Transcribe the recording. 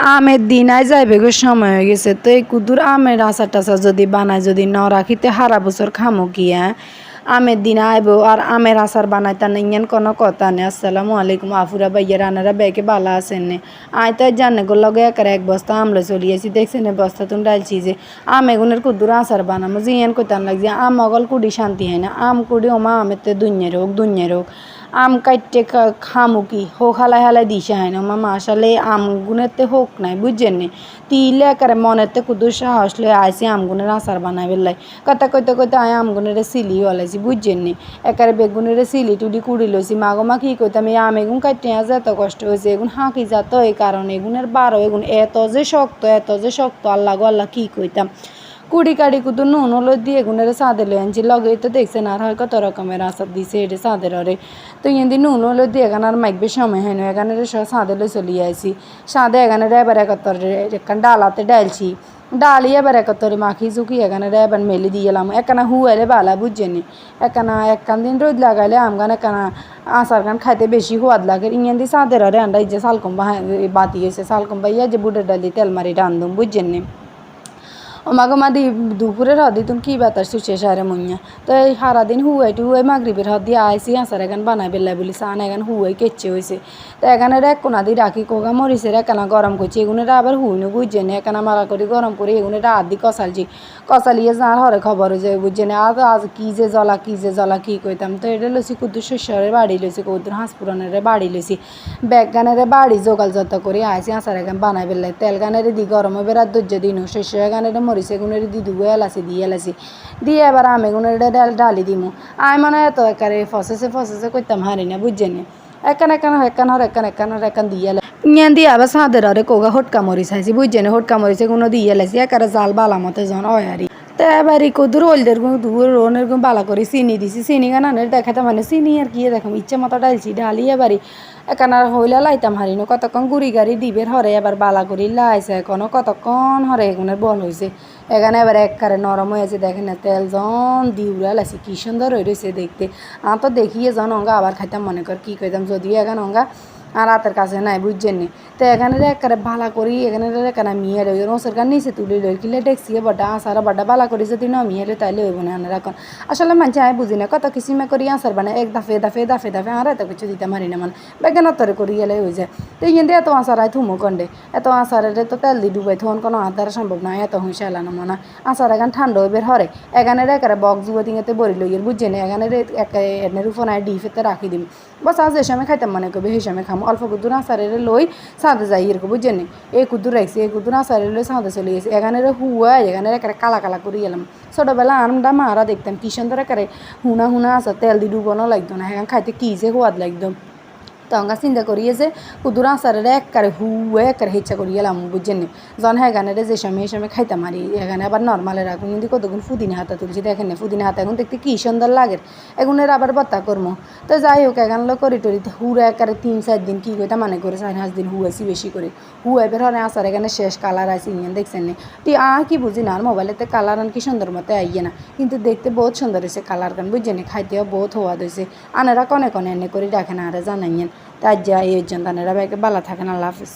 আমের দিন আই যাইবে গো, সময় হয়ে গেছে। তো এই কুদুর আমের আচার টাচার যদি বানায় যদি ন রাখিতে হারা বছর খামো কি হ্যাঁ? আমের দিন আইব আর আমের আচার বানাই তা ইঞ্জান কোনো কথা নেই। আসসালামু আলাইকুম, আফুরা ভাইয়া, রানারা বেকে বালা আছেন নে। আই তো জানে গো, লগে একার এক বস্তা আমলে চলিয়েছি দেখছেন বস্তা তুমি ডালছি যে আম এগুনের কুদুর আচার বানামো জিয়ান কইতান লাগছে, আম অগল কুড়ি শান্তি হয় না। আম কুড়ি ওমা আমের আমেতে দুনিয়ার হোক দুনিয়ার হোক আম কাইটে খামু কি? হোক হালাই হালাই দিছে হয় না মামা, আসলে আম গুনেতে হোক নাই, বুঝছেন নি? তিলে একারে মনেতে কুদু সাহস লয়ে আইসি আমগুনের আচার বানাই বেলাই কথা কইতে কইতে আয় আমগুনের সিলি হলাইছি, বুঝছেন নি? একারে বেগুনের সিলি টুডি কুড়ি লইছি, মাগো মা কি কইতাম, এই আম এগুন কাটতে আজ এত কষ্ট হয়েছে এগুন হাঁকি যাত, এই কারণে এগুনের বারো, এগুন এত যে শক্ত, এত যে শক্ত, আল্লাহ গো আল্লাহ কি কইতাম? কুড়ি কাড়ি কুতু নুন হলো দিয়ে গুনের সাদে লই আনছি। লগে তো দেখছেন আর হয় কত রকমের আচার দিছে এটা সাদের অরে তো ইন্দি নুন হলো দিয়ে এখানে আর মাইকবে সময় হয় না এখানে সাদে লই চলি আইছি। সাদে এখানে এবার একত্তর এখান ডালাতে ডালছি। ডালি এবার একত্তরে মাখি চুকি এখানে এবার মেলি দিয়েলাম। একখানা হুয়ালে বালা বুঝছেনি একখানা একখান দিন রোদ লাগাইলে আমগান একখানা আচার গান খাইতে বেশি সোয়াদ লাগে। ইঞ্জান দি সাদের অরে আন্ডা যে শালকম্বা বাতি এসে শালকম্বা ইয়া যে বুটের ডাল দিয়ে তেল মারি রান্ধুম বুঝছেন ওমাগো মা দি দুপুরের হদি তুমি কি বাতাস সুচে সারে মইয়া তো এই সারাদিন হুয়াই টু হুয়াই মাগরিবের হদি আইসি আসার এখান বানাই বেলাই বলি সান এখান হুয়াই কেচ্ছে হয়েছে তো এখানে কোনা দি রাখি কোগা মরিচের একানা গরম করছি এগুনেরা আবার হুইনো বুঝছে না একানা মারা করে গরম করে এগুনেরা আদি কষালছি কষালিয়ে যার হরে খবর যে বুঝছে না আজ আজ কি যে জ্বলা কি যে জ্বলা কি কইতাম তো এটা লইছি কুদ্দুর শস্যরে বাড়ি লইছি কৌদুর হাঁসপুরানের বাড়ি লইছি ব্যাগ গানের বাড়ি জোগাল যত করে আইসি আসার এখান বানাই বেলাই তেল গানের দি গরম বেড়া ধৈর্য দিন শস্য গানের মরিচে গুনের দি দুবো এলাচি দিয়ে এলাচি। দিয়ে এবার আমি গুনের ডাল দিমু। আমি মানে এত একারে ফসেছে ফসেছে করতাম হারি না বুঝছেন একান একান একান হর একান একান হর একান দিয়ে এলাই ইয়ান দিয়ে আবার সাঁদের আরে কোগা হটকা মরিচ আইছি বুঝছেন হটকা মরিচে কোনো দিয়ে এলাইছি একারে জাল বালা মতে জন অয় হারি এবার কদুর ওলদের গুণ দুপুর রোনের গুণ বালা করে চিনি দিছি, চিনি গানানের দেখাতে মানে চিনি আর কি দেখাম ইচ্ছে মতো ডালছি ডালি এবারই আর হইলে লাইতাম হারিনো, কতক্ষণ গুড়ি গাড়ি দিবের হরে, এবার বালা করি লাইছে, এখনও কতক্ষণ হরে, এগুনের বল হয়েছে এখানে এবার এককারে নরম হয়েছে দেখেন না, তেল জন দিউরা লাইছে কি সুন্দর হয়ে রয়েছে দেখতে। আমার তো দেখিয়ে জন অঙ্গা, আবার খাইতাম মনে কর, কি কইতাম, যদিও এখন অঙ্গা আর রাতের কাছে নাই, বুঝছেন নি? তো এখানে একবারে ভালা করি এখানে এখানে মিয়ে লই, রসের কান নিচে তুলে লই, কিলে ডেকসি বড্ডা আসার বড্ডা ভালা করি, যদি ন মিয়ে লই তাইলে হইব না আনার এখন আসলে মানছে আমি বুঝি না, কত কিসিমে করি আসার বানায় এক দাফে দাফে দাফে দাফে, আর এত কিছু দিতে মারি না মান। বেগান তরে করি গেলে হয়ে যায়। তো ইয়ে এত আসার আয় থুমো কন্ডে এত আসারের তো তেল দি ডুবাই থন কোনো হাত দ্বারা সম্ভব নয় এত হুঁশে এলা না মনে। আসার এখান ঠান্ডা হইবের হরে এখানে একারে বক্স দিঙেতে বরি লইয়ের বুঝছে না? এখানে এনের উপর নাই ডিফেতে রাখি দিম। বস আজ যে সময় খাইতাম মনে করবে সময় খাম। অল্প কুদুর আসারের লই সাঁদে যাই এরকম, বুঝছেন এই কুদুর রাখছি এই কুদুর আসারের লই সাঁদে চলে গেছে। এখানে হুয়া এখানে একারে কালা কালা করে গেলাম ছোটোবেলা আমরা মারা দেখতাম কি সুন্দর একারে হুনা হুনা আসা তেল দি ডুবানো লাগতো না, এখানে খাইতে কি যে সোয়াদ লাগতো। তঙ্গা চিন্তা করিয়ে যে কুদুর আসারের এককারে হুয়ে এককারে হেচ্ছা করি গেলাম বুঝছেন জন হেগানের যে সময় এই সময় খাইতাম মারি এখানে আবার নর্মালে রাখুন কিন্তু কতক্ষণ ফুদিনে হাতা তুলছি দেখেন না ফুদিনে হাতা এখন দেখতে কি সুন্দর লাগে এগুনের আবার বত্তা করব তো যাই হোক এখান লো করি টরি হুড়ে একারে তিন চার দিন কি কইতা মানে করে চার পাঁচ দিন হুয়েছি বেশি করে হুয়ে বের হলে আসার এখানে শেষ কালার আছে ইঞ্জান দেখছেন নি তুই আ কি বুঝি না আর মোবাইলেতে কালার আন কি সুন্দর মতো আইয়ে না কিন্তু দেখতে বহুত সুন্দর হয়েছে কালার গান বুঝছেন খাইতেও বহুত হওয়া হয়েছে আনারা কনে কনে এনে করে ডাকে না আরে জানাইয়েন তার যা এই জন্য বালা থাকেন আল্লাহ হাফিজ।